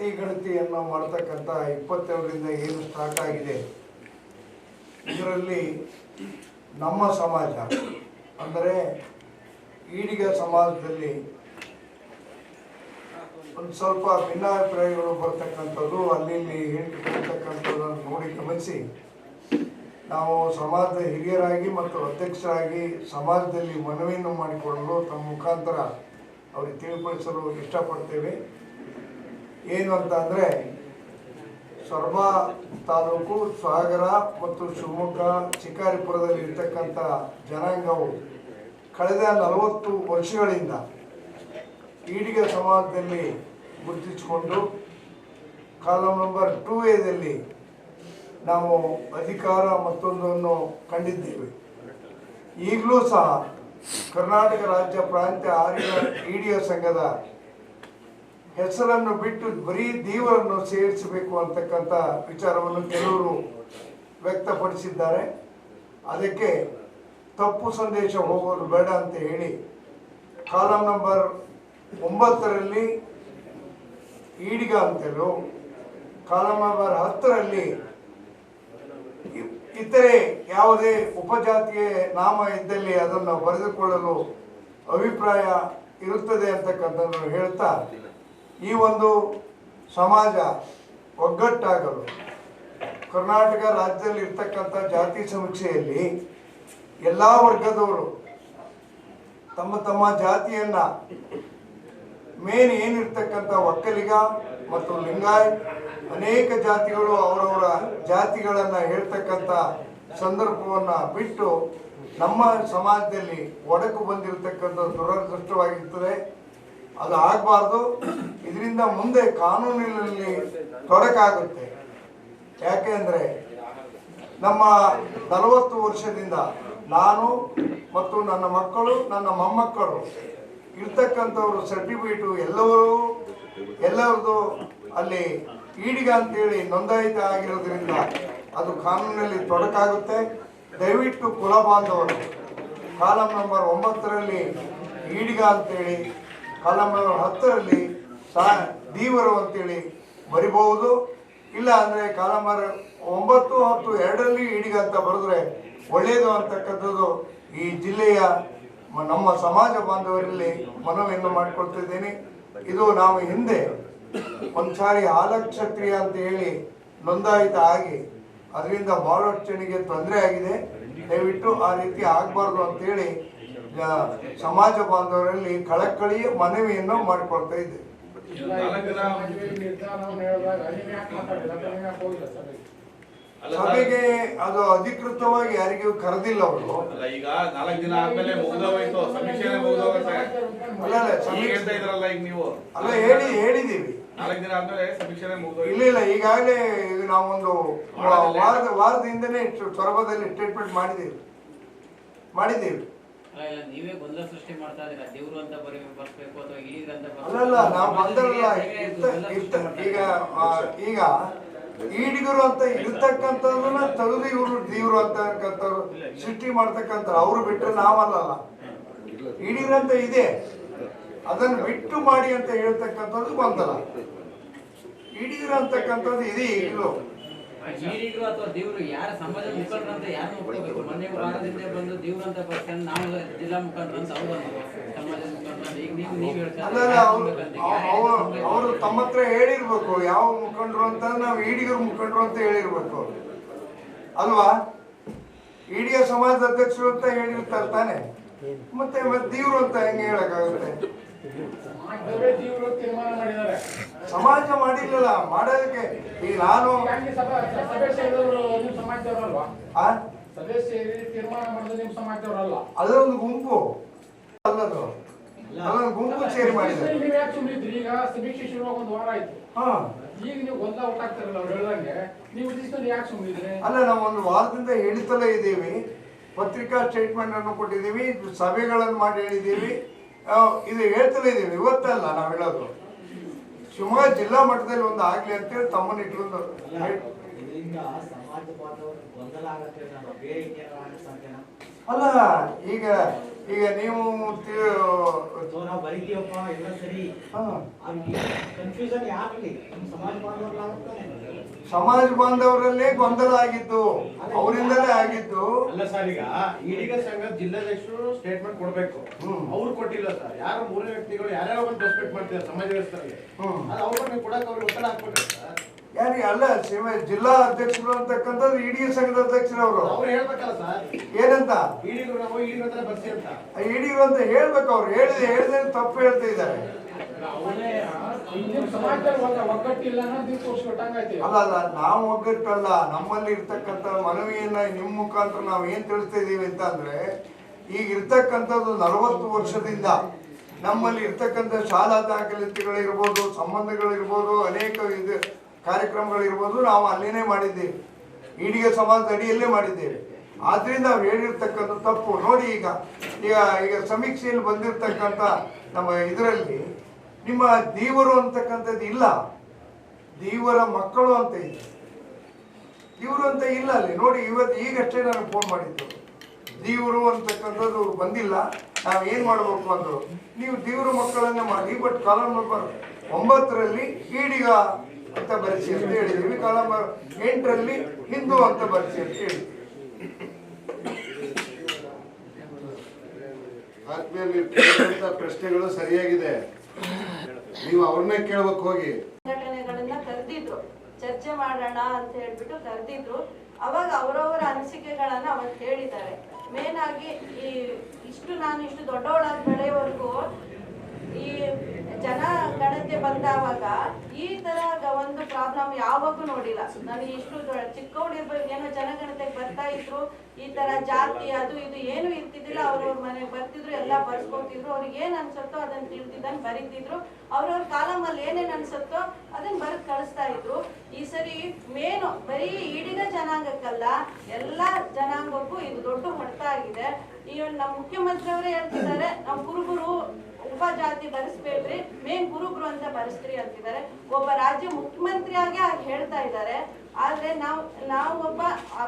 ಜಾತಿ ಗಣತಿಯನ್ನು ಮಾಡ್ತಕ್ಕಂಥ ಇಪ್ಪತ್ತೇಳರಿಂದ ಏನು ಸ್ಟಾರ್ಟ್ ಆಗಿದೆ. ಇದರಲ್ಲಿ ನಮ್ಮ ಸಮಾಜ, ಅಂದರೆ ಈಡಿಗ ಸಮಾಜದಲ್ಲಿ ಒಂದು ಸ್ವಲ್ಪ ಭಿನ್ನಾಭಿಪ್ರಾಯಗಳು ಬರ್ತಕ್ಕಂಥದ್ದು ಅಲ್ಲಿ ಕೊಡ್ತಕ್ಕಂಥದ್ದನ್ನು ನೋಡಿ ಗಮನಿಸಿ. ನಾವು ಸಮಾಜದ ಹಿರಿಯರಾಗಿ ಮತ್ತು ಅಧ್ಯಕ್ಷರಾಗಿ ಸಮಾಜದಲ್ಲಿ ಮನವಿಯನ್ನು ಮಾಡಿಕೊಳ್ಳಲು ತಮ್ಮ ಮುಖಾಂತರ ಅವರಿಗೆ ತಿಳಿಪಡಿಸಲು ಇಷ್ಟಪಡ್ತೇವೆ. ಏನು ಅಂತ ಅಂದರೆ ಸೊರಬ ತಾಲೂಕು, ಸಾಗರ ಮತ್ತು ಶಿವಮೊಗ್ಗ ಶಿಕಾರಿಪುರದಲ್ಲಿ ಇರ್ತಕ್ಕಂಥ ಜನಾಂಗವು ಕಳೆದ ನಲವತ್ತು ವರ್ಷಗಳಿಂದ ಈಡಿಗ ಸಮಾಜದಲ್ಲಿ ಗುರುತಿಸಿಕೊಂಡು, ಕಾಲಂ ನಂಬರ್ ಟು ಎದಲ್ಲಿ ನಾವು ಅಧಿಕಾರ ಮತ್ತೊಂದನ್ನು ಕಂಡಿದ್ದೇವೆ. ಈಗಲೂ ಸಹ ಕರ್ನಾಟಕ ರಾಜ್ಯ ಪ್ರಾಂತ್ಯ ಆರ್ಯ ಈಡಿಯ ಸಂಘದ ಹೆಸರನ್ನು ಬಿಟ್ಟು ಬರೀ ದೇವರನ್ನು ಸೇರಿಸಬೇಕು ಅಂತಕ್ಕಂಥ ವಿಚಾರವನ್ನು ಕೆಲವರು ವ್ಯಕ್ತಪಡಿಸಿದ್ದಾರೆ. ಅದಕ್ಕೆ ತಪ್ಪು ಸಂದೇಶ ಹೋಗೋದು ಬೇಡ ಅಂತ ಹೇಳಿ ಕಾಲಂ ನಂಬರ್ ಒಂಬತ್ತರಲ್ಲಿ ಈಡಿಗ ಅಂತೇಳು, ಕಾಲಂ ನಂಬರ್ ಹತ್ತರಲ್ಲಿ ಇತರೆ ಯಾವುದೇ ಉಪಜಾತಿಯ ನಾಮ ಇದ್ದಲ್ಲಿ ಅದನ್ನು ಬರೆದುಕೊಳ್ಳಲು ಅಭಿಪ್ರಾಯ ಇರುತ್ತದೆ ಅಂತಕ್ಕಂಥದ್ದನ್ನು ಹೇಳ್ತಾ ಈ ಒಂದು ಸಮಾಜ ಒಗ್ಗಟ್ಟಾಗಲು ಕರ್ನಾಟಕ ರಾಜ್ಯದಲ್ಲಿ ಇರ್ತಕ್ಕಂಥ ಜಾತಿ ಸಮೀಕ್ಷೆಯಲ್ಲಿ ಎಲ್ಲ ವರ್ಗದವರು ತಮ್ಮ ತಮ್ಮ ಜಾತಿಯನ್ನ ಮೇನ್ ಏನಿರ್ತಕ್ಕಂಥ ಒಕ್ಕಲಿಗ ಮತ್ತು ಲಿಂಗಾಯತ್ ಅನೇಕ ಜಾತಿಗಳು ಅವರವರ ಜಾತಿಗಳನ್ನ ಹೇಳ್ತಕ್ಕಂಥ ಸಂದರ್ಭವನ್ನ ಬಿಟ್ಟು ನಮ್ಮ ಸಮಾಜದಲ್ಲಿ ಒಡಕು ಬಂದಿರತಕ್ಕಂಥ ದುರದೃಷ್ಟವಾಗಿರ್ತದೆ. ಅದು ಆಗಬಾರ್ದು. ಇದರಿಂದ ಮುಂದೆ ಕಾನೂನಿನಲ್ಲಿ ತೊಡಕಾಗುತ್ತೆ. ಯಾಕೆಂದ್ರೆ ನಮ್ಮ ನಲವತ್ತು ವರ್ಷದಿಂದ ನಾನು ಮತ್ತು ನನ್ನ ಮಕ್ಕಳು, ನನ್ನ ಮೊಮ್ಮಕ್ಕಳು ಇರ್ತಕ್ಕಂಥವ್ರು ಸರ್ಟಿಫಿಕೇಟು ಎಲ್ಲವರು ಎಲ್ಲರದು ಅಲ್ಲಿ ಈಡಿಗ ಅಂತೇಳಿ ನೋಂದಾಯಿತ ಆಗಿರೋದ್ರಿಂದ ಅದು ಕಾನೂನಿನಲ್ಲಿ ತೊಡಕಾಗುತ್ತೆ. ದಯವಿಟ್ಟು ಕುಲ ಬಾಂಧವರು, ಕಾಲಂ ನಂಬರ್ ಒಂಬತ್ತರಲ್ಲಿ ಈಡಿಗ ಅಂತೇಳಿ ಕಾಲಂ ಹತ್ತರಲ್ಲಿ ಸಾ ದೀವರು ಅಂತೇಳಿ ಬರಿಬಹುದು. ಇಲ್ಲ ಅಂದ್ರೆ ಕಾಲಂಬರ್ ಒಂಬತ್ತು ಹತ್ತು ಎರಡರಲ್ಲಿ ಈಡಿಗ ಅಂತ ಬರೆದ್ರೆ ಒಳ್ಳೆಯದು ಅಂತಕ್ಕಂಥದ್ದು ಈ ಜಿಲ್ಲೆಯ ನಮ್ಮ ಸಮಾಜ ಬಾಂಧವರಲ್ಲಿ ಮನವಿಯನ್ನು ಮಾಡಿಕೊಳ್ತಿದ್ದೇನೆ. ಇದು ನಾವು ಹಿಂದೆ ಒಂದ್ಸಾರಿ ಹಾಲಕ್ಷತ್ರಿಯ ಅಂತ ಹೇಳಿ ನೋಂದಾಯಿತ ಆಗಿ ಅದರಿಂದ ಬಹಳಷ್ಟು ಜನಿಗೆ ತೊಂದರೆ ಆಗಿದೆ. ದಯವಿಟ್ಟು ಆ ರೀತಿ ಆಗಬಾರ್ದು ಅಂತೇಳಿ ಸಮಾಜ ಬಾಂಧವರಲ್ಲಿ ಕಳಕಳಿಯ ಮನವಿಯನ್ನು ಮಾಡಿಕೊಳ್ತಾ ಇದೆ. ಸಭೆಗೆ ಅದು ಅಧಿಕೃತವಾಗಿ ಯಾರಿಗೂ ಕರೆದಿಲ್ಲ ಅವರು. ಈಗ ನಾಲ್ಕು ದಿನ ಆದ್ಮೇಲೆ ಮುಗ್ದೋಯ್ತು. ಈಗ ಸಮೀಕ್ಷೆ ನೀವು. ಅಲ್ಲ ಹೇಳಿ ಹೇಳಿದ್ದೀವಿ. ನಾಲ್ಕು ದಿನ ಆದ್ಮೇಲೆ ಸಮೀಕ್ಷೆನೆ ಇಲ್ಲ ಇಲ್ಲ ಈಗಾಗಲೇ ಈಗ ನಾವೊಂದು ವಾರದ ವಾರದ ಹಿಂದೆನೆ ಸೊರಬದಲ್ಲಿ ಸ್ಟೇಟ್ಮೆಂಟ್ ಮಾಡಿದ್ದೀವಿ. ಮಾಡಿದ್ದೀವಿ. ಅಲ್ಲ ಇಲ್ಲ ನೀವೇ ಗೊಂದಲ ಸೃಷ್ಟಿ ಮಾಡ್ತಾ ದೇವ್ರು ಅಂತ ಬರೀ ಅಥವಾ ಅಂತ. ಅಲ್ಲಲ್ಲ ನಾವು ಬಂದರಲ್ಲ ಈಗ ಈಗ ಈಡಿಗರು ಅಂತ ಇರ್ತಕ್ಕಂಥದ್ದನ್ನ ತೆಗೆದು ಇವರು ದೇವ್ರು ಅಂತಕ್ಕಂಥವ್ರು ಸೃಷ್ಟಿ ಮಾಡ್ತಕ್ಕಂಥ ಅವ್ರು ಬಿಟ್ಟರೆ ನಾವಲ್ಲಲ್ಲ. ಈಡಿಗರಂತ ಇದೆ. ಅದನ್ನು ಬಿಟ್ಟು ಮಾಡಿ ಅಂತ ಹೇಳ್ತಕ್ಕಂಥದ್ದು ಬಂದಲ್ಲ ಈಡಿಗರು ಅಂತಕ್ಕಂಥದ್ದು ಇದೆ ಈಗಲೂ ಈಡಿಗರು ಅಥವಾ ದೇವರು ಯಾರ ಸಮಾಜ ಮುಖಂಡರು ಅಂತ ಯಾರು ಒಪ್ಕೋಬೇಕು ಮೊನ್ನೆ ವಾರದಿಂದ ಬಂದು ದೇವ್ರು ಅಂತ ಬರ್ತಾನೆ ನಾವು ಜಿಲ್ಲಾ ಮುಖಂಡರು ಅಂತ ಅವ್ರು. ಸಮಾಜದ ಮುಖಂಡರು ಈಗ ನೀವು ಅವ್ರು ತಮ್ಮ ಹತ್ರ ಹೇಳಿರ್ಬೇಕು ಯಾವ ಮುಖಂಡರು ಅಂತ ನಾವು ಈಡಿಗರ ಮುಖಂಡರು ಅಂತ ಹೇಳಿರ್ಬೇಕು. ಅಲ್ವಾ? ಈಡಿಯ ಸಮಾಜದ ಅಧ್ಯಕ್ಷರು ಅಂತ ಹೇಳಿರ್ತಾರೆ ತಾನೆ. ಮತ್ತೆ ಮತ್ತೆ ದೇವ್ರು ಅಂತ ಹೆಂಗೆ ಹೇಳಕ್ಕಾಗುತ್ತೆ? ಸಮಾಜ ಮಾಡಿರ್ಲಿಲ್ಲ ಮಾಡೋದಕ್ಕೆ. ಈಗ ನಾನು ಹಂಗೆ ಸಭೆ ಸಭೆ ಸೇರಿದವರು ನಿಮ್ಮ ಸಮಾಜದವರಲ್ವಾ? ಆ? ಸಭೆ ಸೇರಿ ತೀರ್ಮಾನ ಮಾಡಿದ್ರೆ ನಿಮ್ಮ ಸಮಾಜದವರಲ್ಲ. ಅದೊಂದು ಗುಂಪು. ಅಲ್ಲದು ಅದೊಂದು ಗುಂಪು ಸೇರಿ ಮಾಡಿದ್ರು ನೀವು ಯಾಕೆ ಸುಮ್ಮನಿದ್ರಿ ಈಗ ಸಮೀಕ್ಷೆ ಶುರುವಾಗ ಒಂದು ವಾರ ಆಯ್ತು. ಹಾ. ಈಗ ನೀವು ಗೊಂದಲ ಒಟ್ಟಾಗ್ತಾರಲ್ಲ ಅವ್ರು ಹೇಳ್ದಂಗೆ ನೀವು ಉದ್ದೇಶದಲ್ಲಿ ಯಾಕೆ ಸುಮ್ಮನಿದ್ರಿ ಅಲ್ಲ ನಾವು ಒಂದು ವಾರದಿಂದ ಹೇಳ್ತಲೇ ಇದ್ದೀವಿ. ಪತ್ರಿಕಾ ಸ್ಟೇಟ್ಮೆಂಟ್ ಅನ್ನು ಕೊಟ್ಟಿದ್ದೀವಿ ಸಭೆಗಳನ್ನು ಮಾಡಿ ಹೇಳಿದ್ದೀವಿ. ಆ, ಇದು ಹೇಳ್ತಲೇ ಇದ್ದೀವಿ ಇವತ್ತಲ್ಲ ನಾವು ಹೇಳೋದು. ಶಿವಮೊಗ್ಗ ಜಿಲ್ಲಾ ಮಟ್ಟದಲ್ಲಿ ಒಂದು ಆಗ್ಲಿ ಅಂತೇಳಿ ತಮ್ಮನ್ನ ಇಟ್ಕೊಂಡು ಅಲ್ಲ, ಈಗ ಈಗ ನೀವು. ಕನ್ಫ್ಯೂಷನ್ ಯಾಕೆ ಸಮಾಜ ಬಾಂಧವರಲ್ಲಿ ಆಗುತ್ತಾನೆ ಸಮಾಜ ಬಾಂಧವರಲ್ಲೇ ಗೊಂದಲ ಆಗಿತ್ತು. ಅವರಿಂದಲೇ ಆಗಿತ್ತು. ಅಲ್ಲ ಸರ್ ಈಗ ಈಡಿಗ ಸಂಘ ಜಿಲ್ಲಾಧ್ಯಕ್ಷರು ಸ್ಟೇಟ್ಮೆಂಟ್ ಕೊಡ್ಬೇಕು. ಹ್ಮ್. ಅವ್ರು ಕೊಟ್ಟಿಲ್ಲ ಸರ್. ಯಾರು ಮೂರನೇ ವ್ಯಕ್ತಿಗಳು ಯಾರ್ಯಾರೋ ಒಂದು ರೆಸ್ಪೆಕ್ಟ್ ಮಾಡ್ತಾರೆ ಸಮಾಜ ವ್ಯವಸ್ಥೆ. ಅದು ಅವ್ರಿಗೆ ಕೊಡಕ್ಕೆ ಅವ್ರಿಗೆ ಒತ್ತಡ ಹಾಕ್ಬೇಕು ಸರ್. ಯಾರಿಗೆ ಅಲ್ಲ ಶಿವ ಜಿಲ್ಲಾ ಅಧ್ಯಕ್ಷರು ಅಂತಕ್ಕಂಥದ್ದು ಇಡೀ ಸಂಘದ ಅಧ್ಯಕ್ಷರು ಅವರು ಅವ್ರು ಹೇಳ್ಬೇಕಲ್ಲ ಸರ್. ಏನಂತ? ಇಡಿಗರು ನಾವು ಹತ್ರ ಬರ್ಸಿ ಅಂತ. ಇಡಿಗರು ಅಂತ ಹೇಳ್ಬೇಕು ಅವ್ರು. ಹೇಳಿದ್ರೆ ಹೇಳಿದ್ರೆ ತಪ್ಪು ಹೇಳ್ತಾ ಇದ್ದಾರೆ. ಅಲ್ಲ ಅಲ್ಲ, ನಾವು ಒಗ್ಗಟ್ಟಲ್ಲ. ನಮ್ಮಲ್ಲಿ ಇರ್ತಕ್ಕಂಥ ಮನವಿಯನ್ನ ನಿಮ್ಮ ಮುಖಾಂತರ ನಾವು ಏನ್ ತಿಳಿಸ್ತಾ ಇದೀವಿ ಅಂತ ಅಂದ್ರೆ ಈಗ ಇರ್ತಕ್ಕಂಥದ್ದು ನಲವತ್ತು ವರ್ಷದಿಂದ ನಮ್ಮಲ್ಲಿ ಇರ್ತಕ್ಕಂಥ ಶಾಲಾ ದಾಖಲಾತಿಗಳಿರ್ಬೋದು ಸಂಬಂಧಗಳಿರ್ಬೋದು ಅನೇಕ ಇದು ಕಾರ್ಯಕ್ರಮಗಳಿರ್ಬೋದು ನಾವು ಅಲ್ಲಿನೇ ಮಾಡಿದ್ದೇವೆ. ಈಡಿಗೆ ಸಮಾಜದ ಅಡಿಯಲ್ಲೇ ಮಾಡಿದ್ದೇವೆ. ಆದ್ರಿಂದ ನಾವು ಹೇಳಿರ್ತಕ್ಕಂಥ ತಪ್ಪು. ನೋಡಿ ಈಗ ಈಗ ಈಗ ಸಮೀಕ್ಷೆಯಲ್ಲಿ ಬಂದಿರತಕ್ಕಂಥ ನಮ್ಮ ಇದರಲ್ಲಿ ನಿಮ್ಮ ದೇವರು ಅಂತಕ್ಕಂಥದ್ದು ಇಲ್ಲ. ದೇವರ ಮಕ್ಕಳು ಅಂತ ಇದೆ ಇವರು ಅಂತ ಇಲ್ಲ ಅಲ್ಲಿ. ನೋಡಿ, ಇವತ್ತು ಈಗಷ್ಟೇ ನಾನು ಫೋನ್ ಮಾಡಿದ್ದು. ದೇವರು ಅಂತಕ್ಕಂಥದ್ದು ಬಂದಿಲ್ಲ. ನಾವು ಏನು ಮಾಡಬೇಕು ಅಂದರು? ನೀವು ದೇವರ ಮಕ್ಕಳನ್ನ ಮಾಡಿ ಬಟ್ ಕಾಲಂ ನಂಬರ್ ಒಂಬತ್ತರಲ್ಲಿ ಈಡಿಗ ಅಂತ ಬರೆಸಿ ಅಂತ ಹೇಳಿದ್ದೀವಿ ಕಾಲಂ ಎಂಟರಲ್ಲಿ ಹಿಂದೂ ಅಂತ ಬರೆಸಿ ಅಂತ ಹೇಳಿದ್ವಿ ನೀವು ಪ್ರಶ್ನೆಗಳು ಸರಿಯಾಗಿದೆ. ನೀವು ಅವ್ರನ್ನೇ ಕೇಳಬೇಕು ಹೋಗಿ. ಸಂಘಟನೆಗಳನ್ನ ಕರೆದಿದ್ರು. ಚರ್ಚೆ ಮಾಡೋಣ ಅಂತ ಹೇಳ್ಬಿಟ್ಟು ಕರೆದಿದ್ರು. ಅವಾಗ ಅವರವರ ಅನಿಸಿಕೆಗಳನ್ನ ಅವತ್ತು ಹೇಳಿದ್ದಾರೆ ಮೇನ್ ಆಗಿ ಈ ಇಷ್ಟು ನಾನು ಇಷ್ಟು ದೊಡ್ಡವಳಾಗಿ ಬೆಳೆಯೋವರೆಗೂ ಈ ಜನ ಗಣತಿ ಬಂದಾವಾಗ ಈ ತರ ಒಂದು ಪ್ರಾಬ್ಲಮ್ ಯಾವಾಗೂ ನೋಡಿಲ್ಲ. ನಾನು ಇಷ್ಟು ಚಿಕ್ಕವಳಿರ್ಬೇಕು ಏನೋ ಜನಗಣತಿಗೆ ಬರ್ತಾ ಇದ್ರು, ಈ ತರ ಜಾತಿ, ಅದು ಇದು ಏನು ಇರ್ತಿದ್ದಿಲ್ಲ ಅವ್ರವ್ರ ಮನೆಗೆ ಬರ್ತಿದ್ರು, ಎಲ್ಲ ಬರ್ಸ್ಕೊತಿದ್ರು, ಅವ್ರಿಗೆ ಏನ್ ಅನ್ಸುತ್ತೋ ಅದನ್ನ ತಿಳಿದಿದ್ದನ್ನ ಬರೀತಿದ್ರು ಅವ್ರವ್ರ ಕಾಲಮಲ್ಲಿ ಏನೇನ್ ಅನ್ಸುತ್ತೋ ಅದನ್ನ ಬರ್ದ್ ಕಳಿಸ್ತಾ ಇದ್ರು. ಈ ಸರಿ ಮೇನು ಬರೀ ಈಡಿಗ ಜನಾಂಗಕ್ಕಲ್ಲ, ಎಲ್ಲಾ ಜನಾಂಗಕ್ಕೂ ಇದು ದೊಡ್ಡ ಹೊಡೆತ ಆಗಿದೆ. ಇವನ್ ನಮ್ಮ ಮುಖ್ಯಮಂತ್ರಿ ಅವರೇ ಹೇಳ್ತಿದ್ದಾರೆ ನಮ್ಮ ಕುರುಬರು ಉಪಜಾತಿ ಬರೆಸ್ಬೇಡ್ರಿ, ಮೇನ್ ಗುರುಗಳು ಅಂತ ಬರೆಸ್ರಿ ಅಂತಿದ್ದಾರೆ. ಒಬ್ಬ ರಾಜ್ಯ ಮುಖ್ಯಮಂತ್ರಿಯಾಗೆ ಆಗಿ ಹೇಳ್ತಾ ಇದ್ದಾರೆ. ಆದ್ರೆ ನಾವು ನಾವು ಒಬ್ಬ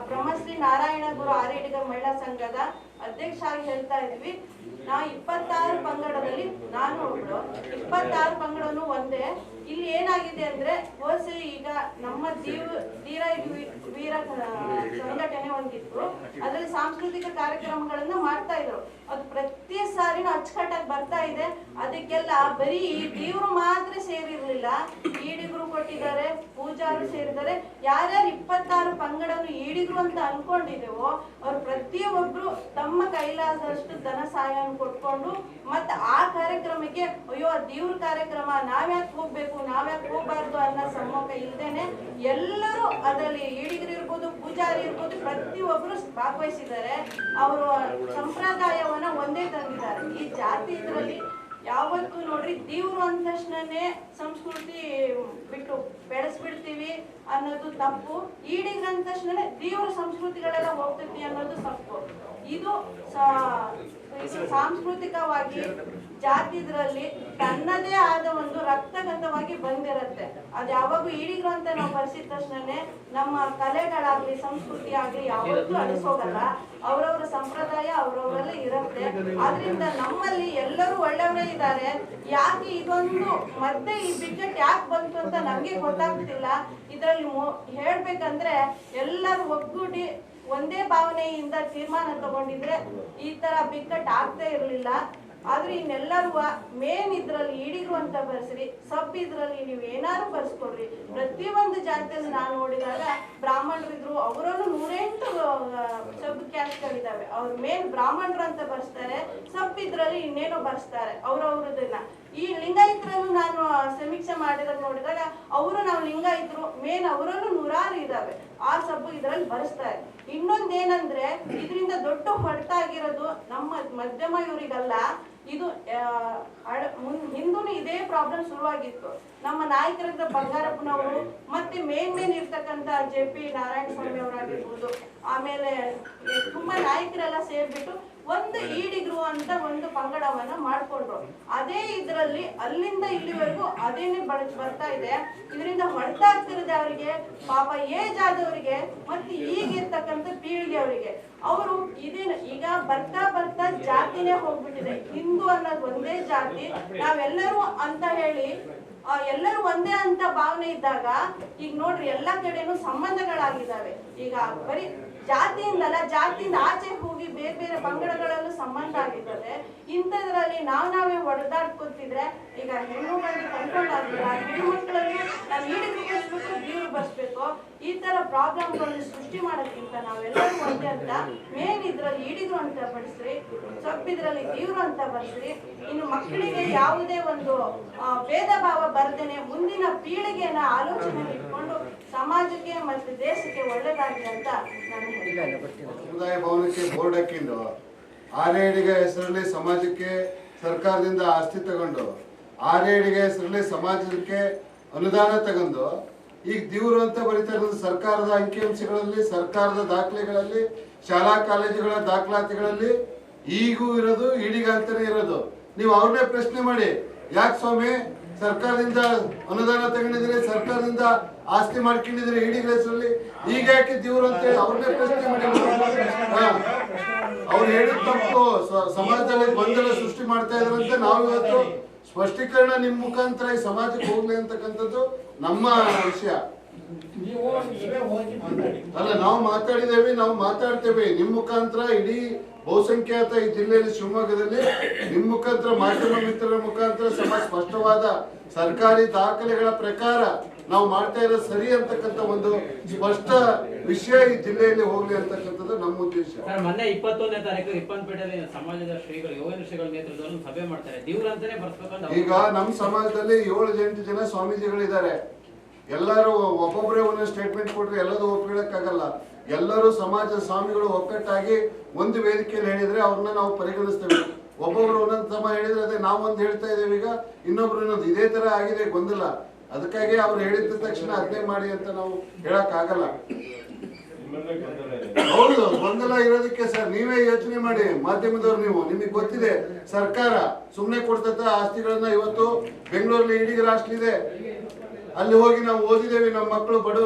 ಬ್ರಹ್ಮಶ್ರೀ ನಾರಾಯಣ ಗುರು ಆರೇಡಿಗ ಮಹಿಳಾ ಸಂಘದ ಅಧ್ಯಕ್ಷ ಆಗಿ ಹೇಳ್ತಾ ಇದ್ವಿ. ನಾ ಇಪ್ಪತ್ತಾರು ಪಂಗಡದಲ್ಲಿ ನಾನು ಒಬ್ಳು. ಇಪ್ಪತ್ತಾರು ಪಂಗಡನು ಒಂದೇ. ಇಲ್ಲಿ ಏನಾಗಿದೆ ಅಂದ್ರೆ ಹೋಸೆ ಈಗ ನಮ್ಮ ಜೀವ ಧೀರ ವೀರ ಸಂಘಟನೆ ಒಂದಿತ್ತು ಅದ್ರಲ್ಲಿ ಸಾಂಸ್ಕೃತಿಕ ಕಾರ್ಯಕ್ರಮಗಳನ್ನ ಮಾಡ್ತಾ ಇದ್ರು. ಅದು ಪ್ರತಿ ಸಾರಿನೂ ಅಚ್ಚುಕಟ್ಟಾಗಿ ಬರ್ತಾ ಇದೆ. ಅದಕ್ಕೆಲ್ಲ ಬರೀ ದೇವ್ರು ಮಾತ್ರ ಸೇರಿರ್ಲಿಲ್ಲ. ಈಡಿಗರು ಕೊಟ್ಟಿದ್ದಾರೆ, ಪೂಜಾರು ಸೇರಿದ್ದಾರೆ. ಯಾರ್ಯಾರು ಇಪ್ಪತ್ತಾರು ಪಂಗಡನು ಈಡಿಗರು ಅಂತ ಅನ್ಕೊಂಡಿದ್ದೇವೋ ಅವ್ರು ಪ್ರತಿಯೊಬ್ರು ತಮ್ಮ ಕೈಲಾದಷ್ಟು ಧನ ಸಹಾಯ ಕೊಟ್ಕೊಂಡು ಮತ್ತೆ ಆ ಕಾರ್ಯಕ್ರಮಕ್ಕೆ, ಅಯ್ಯೋ ದೇವ್ರ ಕಾರ್ಯಕ್ರಮ, ನಾವ್ಯಾಕೆ ಹೋಗ್ಬೇಕು, ನಾವ್ಯಾಕೆ ಹೋಗ್ಬಾರ್ದು ಅನ್ನೋ ಸಮ್ಮುಖ ಇಲ್ದೇನೆ ಎಲ್ಲರೂ ಅದರಲ್ಲಿ ಈಡಿಗರು ಇರ್ಬೋದು, ಪೂಜಾರಿ ಇರ್ಬೋದು ಪ್ರತಿಯೊಬ್ಬರು ಭಾಗವಹಿಸಿದ್ದಾರೆ. ಅವರು ಸಂಪ್ರದಾಯವನ್ನ ಒಂದೇ ತಂದಿದ್ದಾರೆ. ಈ ಜಾತಿ ಇದರಲ್ಲಿ ಯಾವತ್ತೂ ನೋಡ್ರಿ, ದೇವ್ರು ಅಂದ ತಕ್ಷಣನೇ ಸಂಸ್ಕೃತಿ ಬಿಟ್ಟು ಬೆಳೆಸ್ಬಿಡ್ತೀವಿ ಅನ್ನೋದು ತಪ್ಪು. ಈಡಿಗ್ರ ಅಂದ ತಕ್ಷಣನೇ ದೇವ್ರ ಸಂಸ್ಕೃತಿಗಳೆಲ್ಲ ಹೋಗ್ತೈತಿ ಅನ್ನೋದು ತಪ್ಪು. ಇದು ಸಾಂಸ್ಕೃತಿಕವಾಗಿ ಜಾತಿದ್ರಲ್ಲಿ ತನ್ನದೇ ಆದ ಒಂದು ರಕ್ತಗತವಾಗಿ ಬಂದಿರತ್ತೆ. ಅದು ಯಾವಾಗೂ ಈಡಿಗ್ರು ಅಂತ ನಾವು ಬರ್ಸಿದ ತಕ್ಷಣನೇ ನಮ್ಮ ಕಲೆಗಳಾಗ್ಲಿ, ಸಂಸ್ಕೃತಿ ಆಗ್ಲಿ ಯಾವತ್ತೂ ಅಳಿಸೋಗಲ್ಲ. ಅವ್ರವ್ರ ಸಂಪ್ರದಾಯ ಅವ್ರವ್ರಲ್ಲೇ ಇರುತ್ತೆ. ಆದ್ರಿಂದ ನಮ್ಮಲ್ಲಿ ಎಲ್ಲರೂ ಒಳ್ಳೆಯವರೇ ಇದ್ದಾರೆ. ಯಾಕೆ ಇದೊಂದು ಮತ್ತೆ ಈ ಬಿಜೆಟ್ ಯಾಕೆ ಬಂತು ಅಂತ ನಮ್ಗೆ ಗೊತ್ತಾಗ್ತಿಲ್ಲ. ಇದರಲ್ಲಿ ಹೇಳ್ಬೇಕಂದ್ರೆ ಎಲ್ಲರೂ ಒಗ್ಗೂಡಿ ಒಂದೇ ಭಾವನೆಯಿಂದ ತೀರ್ಮಾನ ತಗೊಂಡಿದ್ರೆ ಈ ತರ ಬಿಕ್ಕಟ್ ಆಗ್ತಾ ಇರಲಿಲ್ಲ. ಆದ್ರೆ ಇನ್ನೆಲ್ಲರೂ ಮೇನ್ ಇದ್ರಲ್ಲಿ ಈಡಿಗರು ಅಂತ ಬರ್ಸ್ರಿ ಸಬ್ ಇದ್ರಲ್ಲಿ ನೀವು ಏನಾದ್ರು ಬರ್ಸ್ಕೊಡ್ರಿ. ಪ್ರತಿಯೊಂದು ಜಾತಿಯಲ್ಲಿ ನಾನು ನೋಡಿದಾಗ ಬ್ರಾಹ್ಮಣರಿದ್ರು ಅವರಲ್ಲೂ ನೂರೆಂಟು ಸಬ್ ಕ್ಯಾಸ್ಟ್ಗಳಿದಾವೆ ಅವ್ರು ಮೇನ್ ಬ್ರಾಹ್ಮಣರು ಅಂತ ಬರ್ಸ್ತಾರೆ ಸಬ್ ಇದ್ರಲ್ಲಿ ಇನ್ನೇನೋ ಬರ್ಸ್ತಾರೆ, ಅವ್ರವ್ರದನ್ನ. ಈ ಲಿಂಗಾಯತರನ್ನು ನಾನು ಸಮೀಕ್ಷೆ ಮಾಡಿದಾಗ ನೋಡಿದಾಗ ಅವರು ನಾವು ಲಿಂಗಾಯತರು, ಮೇನ್ ಅವರನ್ನು ನೂರಾರು ಇದಾವೆ. ಆ ಸಬ್ಬು ಇದರಲ್ಲಿ ಬರೆಸ್ತಾರೆ ಇನ್ನೊಂದೇನಂದ್ರೆ, ಇದರಿಂದ ದೊಡ್ಡ ಹೊಡೆತ ಆಗಿರೋದು ನಮ್ಮ ಮಧ್ಯಮ ಇವರಿಗಲ್ಲ. ಇದು ಹಿಂದೂನು ಇದೇ ಪ್ರಾಬ್ಲಮ್ ಶುರುವಾಗಿತ್ತು. ನಮ್ಮ ನಾಯಕರಾದ ಬಂಗಾರಪ್ಪನವರು ಮತ್ತೆ ಮೇನ್ ಮೇನ್ ಇರ್ತಕ್ಕಂಥ ಜೆ ಪಿ ನಾರಾಯಣ ಸ್ವಾಮಿ ಅವರಾಗಿರ್ಬೋದು. ಆಮೇಲೆ ತುಂಬಾ ನಾಯಕರೆಲ್ಲ ಸೇರ್ಬಿಟ್ಟು ಒಂದು ಈಡಿಗರು ಅಂತ ಒಂದು ಪಂಗಡವನ್ನ ಮಾಡ್ಕೊಂಡ್ರು. ಅದೇ ಇದ್ರಲ್ಲಿ ಅಲ್ಲಿಂದ ಇಲ್ಲಿವರೆಗೂ ಅದೇನೆ ಬರ್ತಾ ಇದೆ. ಇದರಿಂದ ಹೊಡೆದಾಗ್ತಿರದೆ ಅವರಿಗೆ ಪಾಪ ಏಜ್ ಆದವರಿಗೆ ಮತ್ತೆ ಈಗಿರ್ತಕ್ಕಂಥ ಪೀಳಿಗೆ ಅವರಿಗೆ. ಅವರು ಇದೇನು ಈಗ ಬರ್ತಾ ಬರ್ತಾ ಜಾತಿನೇ ಹೋಗ್ಬಿಟ್ಟಿದೆ. ಹಿಂದೂ ಅನ್ನೋದು ಒಂದೇ ಜಾತಿ. ನಾವೆಲ್ಲರೂ ಅಂತ ಹೇಳಿ ಎಲ್ಲರೂ ಒಂದೇ ಅಂತ ಭಾವನೆ ಇದ್ದಾಗ ಈಗ ನೋಡ್ರಿ ಎಲ್ಲಾ ಕಡೆನೂ ಸಂಬಂಧಗಳಾಗಿದ್ದಾವೆ. ಈಗ ಬರೀ ಜಾತಿಯಿಂದಲ್ಲ ಜಾತಿಯಿಂದ ಆಚೆ ಹೋಗಿ ಬೇರೆ ಬೇರೆ ಪಂಗಡಗಳಲ್ಲೂ ಸಂಬಂಧ ಆಗಿರ್ತದೆ. ಇಂಥದ್ರಲ್ಲಿ ನಾವ್ ನಾವೇ ಹೊಡೆದಾಡ್ಕೊತಿದ್ರೆ ಈಗ ಹೆಣ್ಣುಗಳಿಗೆ ಕಂಟ್ರೋಲ್ ಆಗಿಲ್ಲ ಹೆಣ್ಮಕ್ಳಲ್ಲಿ ನಾವು ಈಡಿಗೆ ಬರ್ಸ್ಬೇಕು ಬೀರು ಬರ್ಸ್ಬೇಕು. ಈ ತರ ಪ್ರಾಬ್ಲಮ್ಗಳನ್ನು ಸೃಷ್ಟಿ ಮಾಡೋದ್ಕಿಂತ ನಾವೆಲ್ಲರೂ ಒಂದೇ ಅಂತ ಮೇನ್ ಇದ್ರಲ್ಲಿ ಈಡಿದ್ರು ಅಂತ ಬಡಿಸ್ರಿ ಸ್ವಲ್ಪ ಇದ್ರಲ್ಲಿ ಅಂತ ಬರ್ಸ್ರಿ ಇನ್ನು ಮಕ್ಕಳಿಗೆ ಯಾವುದೇ ಒಂದು ಆ, ಭೇದ ಭಾವ ಬರ್ದೇನೆ ಮುಂದಿನ ಪೀಳಿಗೆನ ಆಲೋಚನೆ ಇಟ್ಕೊಂಡು ಸಮಾಜಕ್ಕೆ ಮತ್ತು ದೇಶಕ್ಕೆ ಒಳ್ಳೇದಾಗಲಿ ಅಂತ ನಾನು ಸಮುದಾಯ ಭವನಕ್ಕೆ ಬೋರ್ಡ್ ಹಾಕಿದ್ದು ಆರೇಡಿಗೆ ಹೆಸರಲ್ಲಿ ಸಮಾಜಕ್ಕೆ ಸರ್ಕಾರದಿಂದ ಆಸ್ತಿ ತಗೊಂಡು ಆರೇಡಿಗೆ ಹೆಸರಲ್ಲಿ ಸಮಾಜಕ್ಕೆ ಅನುದಾನ ತಗೊಂಡು ಈಗ ದಿವ್ರು ಅಂತ ಬರೀತಾ ಇರೋದು ಸರ್ಕಾರದ ಅಂಕಿಅಂಶಗಳಲ್ಲಿ ಸರ್ಕಾರದ ದಾಖಲೆಗಳಲ್ಲಿ ಶಾಲಾ ಕಾಲೇಜುಗಳ ದಾಖಲಾತಿಗಳಲ್ಲಿ ಈಗೂ ಇರೋದು ಈಡಿಗ ಅಂತಾನೆ ಇರೋದು. ನೀವು ಅವ್ರನ್ನೇ ಪ್ರಶ್ನೆ ಮಾಡಿ ಯಾಕೆ ಸ್ವಾಮಿ? ಸರ್ಕಾರದಿಂದ ಅನುದಾನ ತಗೊಂಡಿದ್ರೆ ಸರ್ಕಾರದಿಂದ ಆಸ್ತಿ ಮಾಡ್ಕೊಂಡಿದ್ರೆ ಇಡಿ ಹೆಸರಲ್ಲಿ ಈಗ ಯಾಕೆ ದೇವ್ರು ಅಂತೇಳಿ ಅವ್ರನ್ನೇ ಪ್ರಶ್ನೆ ಮಾಡಿ. ಅವ್ರು ಹೇಳಿದ ತಪ್ಪು ಸಮಾಜದಲ್ಲಿ ಗೊಂದಲ ಸೃಷ್ಟಿ ಮಾಡ್ತಾ ಇದ್ರಂತೆ ನಾವು ಇವತ್ತು ಸ್ಪಷ್ಟೀಕರಣ ನಿಮ್ಮ ಮುಖಾಂತರ ಈ ಸಮಾಜಕ್ಕೆ ಹೋಗ್ಲಿ ಅಂತಕ್ಕಂಥದ್ದು ನಮ್ಮ ವಿಷಯ. ನೀವು ನೀವೇ ಹೋಗಿ ಮಾತಾಡಿ ಅಲ್ಲ ನಾವು ಮಾತಾಡಿದ್ದೇವೆ ನಾವು ಮಾತಾಡ್ತೇವೆ. ನಿಮ್ಮ ಮುಖಾಂತರ ಇಡೀ ಬಹುಸಂಖ್ಯಾತ ಈ ಜಿಲ್ಲೆಯಲ್ಲಿ ಶಿವಮೊಗ್ಗದಲ್ಲಿ ನಿಮ್ ಮುಖಾಂತರ ಮಾಧ್ಯಮ ಮಿತ್ರರ ಮುಖಾಂತರ ಸಮ ಸ್ಪಷ್ಟವಾದ ಸರ್ಕಾರಿ ದಾಖಲೆಗಳ ಪ್ರಕಾರ ನಾವು ಮಾಡ್ತಾ ಇರೋದು ಸರಿ ಅಂತಕ್ಕಂಥ ಒಂದು ಸ್ಪಷ್ಟ ವಿಷಯ ಈ ಜಿಲ್ಲೆಯಲ್ಲಿ ಹೋಗ್ಲಿ ಅಂತಕ್ಕಂಥದ್ದು ನಮ್ಮ ಉದ್ದೇಶ. ಮೊನ್ನೆ ಇಪ್ಪತ್ತೊಂದನೇ ತಾರೀಕು ಇಪ್ಪನ್ಪೇಟೆಯಲ್ಲಿ ಸಮಾಜದ ಶ್ರೀಗಳು ಯೋಗೇಂದ್ರ ಶ್ರೀಗಳ ನೇತೃತ್ವದಲ್ಲಿ ಸಭೆ ಮಾಡ್ತಾರೆ. ಈಗ ನಮ್ಮ ಸಮಾಜದಲ್ಲಿ ಏಳು ಎಂಟು ಜನ ಸ್ವಾಮೀಜಿಗಳಿದ್ದಾರೆ. ಎಲ್ಲರೂ ಒಬ್ಬೊಬ್ಬರೇ ಒಂದೊಂದು ಸ್ಟೇಟ್ಮೆಂಟ್ ಕೊಟ್ಟರೆ ಎಲ್ಲದೂ ಒಪ್ಪಿಡೋಕ್ಕಾಗಲ್ಲ. ಎಲ್ಲರೂ ಸಮಾಜದ ಸ್ವಾಮಿಗಳು ಒಕ್ಕಟ್ಟಾಗಿ ಒಂದು ವೇದಿಕೆಯಲ್ಲಿ ಹೇಳಿದರೆ ಅವ್ರನ್ನ ನಾವು ಪರಿಗಣಿಸ್ತೇವೆ. ಒಬ್ಬೊಬ್ರು ಒಂದೊಂದು ಸಮ ಹೇಳಿದ್ರೆ ಅದೇ ನಾವು ಹೇಳ್ತಾ ಇದ್ದೇವೆ ಈಗ, ಇನ್ನೊಬ್ರು ಇನ್ನೊಂದು ಇದೇ ಥರ ಆಗಿದೆ, ಗೊಂದಲ. ಅದಕ್ಕಾಗಿ ಅವ್ರು ಹೇಳಿದ ತಕ್ಷಣ ಅದನ್ನೇ ಮಾಡಿ ಅಂತ ನಾವು ಹೇಳೋಕ್ಕಾಗಲ್ಲ. ಹೌದು, ಗೊಂದಲ ಇರೋದಕ್ಕೆ ಸರ್, ನೀವೇ ಯೋಚನೆ ಮಾಡಿ. ಮಾಧ್ಯಮದವ್ರು ನೀವು, ನಿಮಗೆ ಗೊತ್ತಿದೆ, ಸರ್ಕಾರ ಸುಮ್ಮನೆ ಕೊಡ್ತಾ ಆಸ್ತಿಗಳನ್ನ ಇವತ್ತು ಬೆಂಗಳೂರಲ್ಲಿ ಇಡೀ ರಾಷ್ಟ್ರ ಇದೆ. ಅಲ್ಲಿ ಹೋಗಿ ನಾವು ಓದಿದ್ದೇವೆ, ನಮ್ಮ ಮಕ್ಕಳು ಬಡ,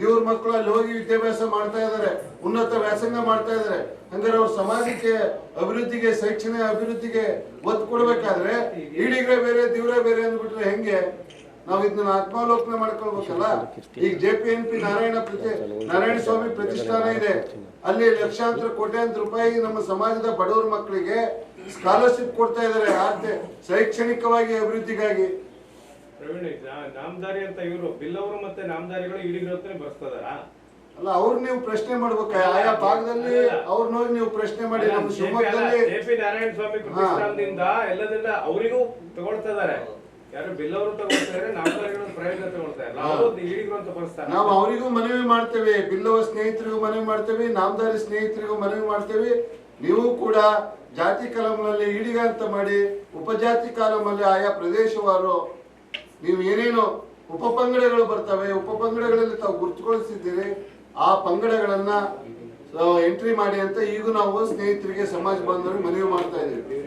ದೇವ್ರ ಮಕ್ಕಳು ಅಲ್ಲಿ ಹೋಗಿ ವಿದ್ಯಾಭ್ಯಾಸ ಮಾಡ್ತಾ ಇದ್ದಾರೆ, ಉನ್ನತ ವ್ಯಾಸಂಗ ಮಾಡ್ತಾ ಇದ್ದಾರೆ. ಹಂಗಾರೆ ಅವ್ರ ಸಮಾಜಕ್ಕೆ ಅಭಿವೃದ್ಧಿಗೆ, ಶೈಕ್ಷಣಿಕ ಅಭಿವೃದ್ಧಿಗೆ ಒತ್ತು ಕೊಡ್ಬೇಕಾದ್ರೆ ಈಡಿಗ್ರೆ ಬೇರೆ, ದೇವ್ರೆ ಬೇರೆ ಅಂದ್ಬಿಟ್ರೆ ಹೆಂಗೆ? ನಾವು ಇದನ್ನ ಆತ್ಮಾವಲೋಕನ ಮಾಡ್ಕೊಳ್ಬೇಕಲ್ಲ? ಈಗ J P N P Narayana ಪ್ರತಿ, ನಾರಾಯಣ ಸ್ವಾಮಿ ಪ್ರತಿಷ್ಠಾನ ಇದೆ. ಅಲ್ಲಿ ಲಕ್ಷಾಂತರ ಕೋಟ್ಯಾಂತರ ರೂಪಾಯಿ ನಮ್ಮ ಸಮಾಜದ ಬಡವರ ಮಕ್ಕಳಿಗೆ ಸ್ಕಾಲರ್ಶಿಪ್ ಕೊಡ್ತಾ ಇದ್ದಾರೆ ಶೈಕ್ಷಣಿಕವಾಗಿ ಅಭಿವೃದ್ಧಿಗಾಗಿ. ಪ್ರವೀಣ್ ನಾಮದಾರಿ ಅಂತ ಇವರು. ಬಿಲ್ಲವರು ಮತ್ತೆ ನಾಮದಾರಿಗಳು ಇಡಿಗಿರತ್ತನೆ ಬರ್ಸ್ತದಾರ ಅಲ್ಲ ಅವ್ರು ನೀವು ಪ್ರಶ್ನೆ ಮಾಡ್ಬೇಕು. ಆಯಾ ಭಾಗದಲ್ಲಿ ಅವ್ರನ್ನ ನೀವು ಪ್ರಶ್ನೆ ಮಾಡಿ ನಮ್ಮ ಶಿವಮೊಗ್ಗದಲ್ಲಿ ನಾರಾಯಣ ಸ್ವಾಮಿ ಪ್ರತಿಷ್ಠಾನದಿಂದ ಎಲ್ಲದಿಂದ ಅವರಿಗೂ ತಗೊಳ್ತಾ ಇದಾರೆ. ಯಾರು ಬಿಲ್ಲವರು ತಗೊಳ್ತಾ ಇದಾರೆ ನಾಮದಾರಿಗಳು ಪ್ರಯೋಜನ ತಗೊಳ್ತಾ ಇಲ್ಲ ಅವರು ಅಂತ ನಾವು ಅವರಿಗೂ ಮನವಿ ಮಾಡ್ತೇವೆ ಬಿಲ್ಲವ ಸ್ನೇಹಿತರಿಗೂ ಮನವಿ ಮಾಡ್ತೇವೆ ನಾಮದಾರಿ ಸ್ನೇಹಿತರಿಗೂ ಮನವಿ ಮಾಡ್ತೇವೆ. ನೀವು ಕೂಡ ಜಾತಿ ಕಾಲಮಲ್ಲಿ ಈಡಿಗ ಅಂತ ಮಾಡಿ ಉಪಜಾತಿ ಕಾಲಮಲ್ಲಿ ಆಯಾ ಪ್ರದೇಶವಾರು ನೀವು ಏನೇನು ಉಪಪಂಗಡಗಳು ಬರ್ತವೆ ಉಪಪಂಗಡಗಳಲ್ಲಿ ತಾವು ಗುರುತುಗೊಳಿಸಿದ್ದೀರಿ ಆ ಪಂಗಡಗಳನ್ನ ಎಂಟ್ರಿ ಮಾಡಿ ಅಂತ ಈಗ ನಾವು ಸ್ನೇಹಿತರಿಗೆ, ಸಮಾಜ ಬಾಂಧವರಿಗೆ ಮನವಿ ಮಾಡ್ತಾ ಇದ್ದೀವಿ.